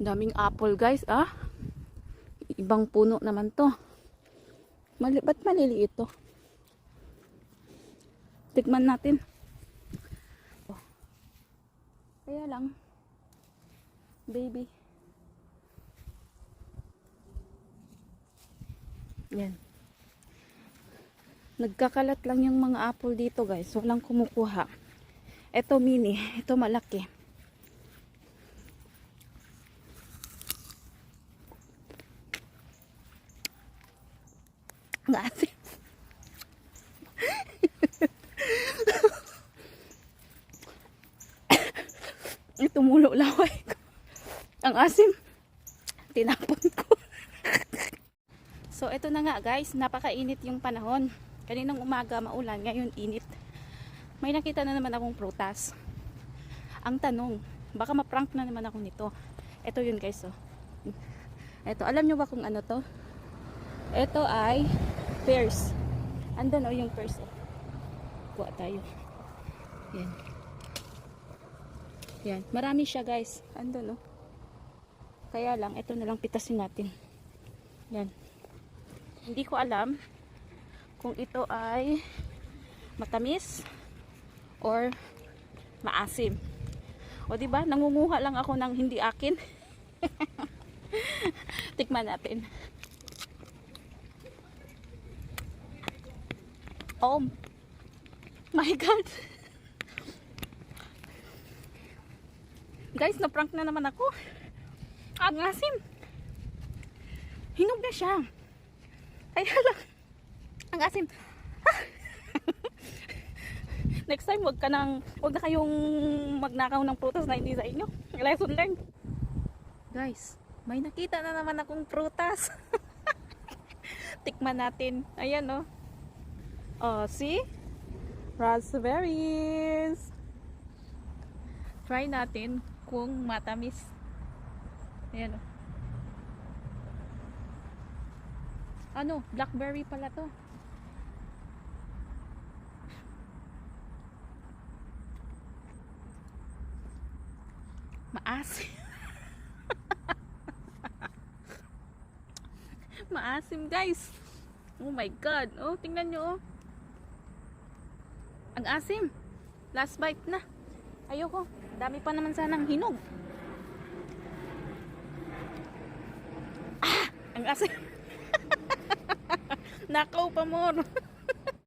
Daming apple guys, ah. Ibang puno naman to. Mali ba't maliliit to? Tikman natin. Oh. Kaya lang. Baby. Yan. Nagkakalat lang yung mga apple dito guys. Walang kumukuha. Ito mini. Ito malaki. Ang asim. Tumulo laway ko. Ang asim. Tinapon ko. so, ito na nga guys. Napakainit yung panahon. Kaninang umaga maulan. Ngayon init. May nakita na naman akong prutas. Ang tanong, baka ma-prank na naman ako nito. Ito yun guys. Oh. Ito, alam nyo ba kung ano to? Ito ay pears. Andun oh yung pears. Oh. Kuha tayo. Yan. Yan. Marami siya guys. Andun oh. Kaya lang, ito na lang pitasin natin. Yan. Hindi ko alam kung ito ay matamis or maasim. O di ba? Nangunguha lang ako ng hindi akin. Tikman natin. Oh my god. Guys, na-prank na naman ako. Ang asim. Hinog na siya. Kaya lang. Ang asim. Next time, wag ka nang, wag na kayong magnakaw ng prutas na hindi sa inyo. Lesson learned. Guys, may nakita na naman akong prutas. Tikman natin. Ayan, oh. Oh, see? Raspberries. Try natin kung matamis. Ayan, oh. Ano? Blackberry pala to. Maasim. Maasim, guys. Oh my God. Oh, tingnan nyo, oh. Ang asim. Last bite na. Ayoko. Dami pa naman sanang hinog. Ah! Ang asim. Nakaw pa more.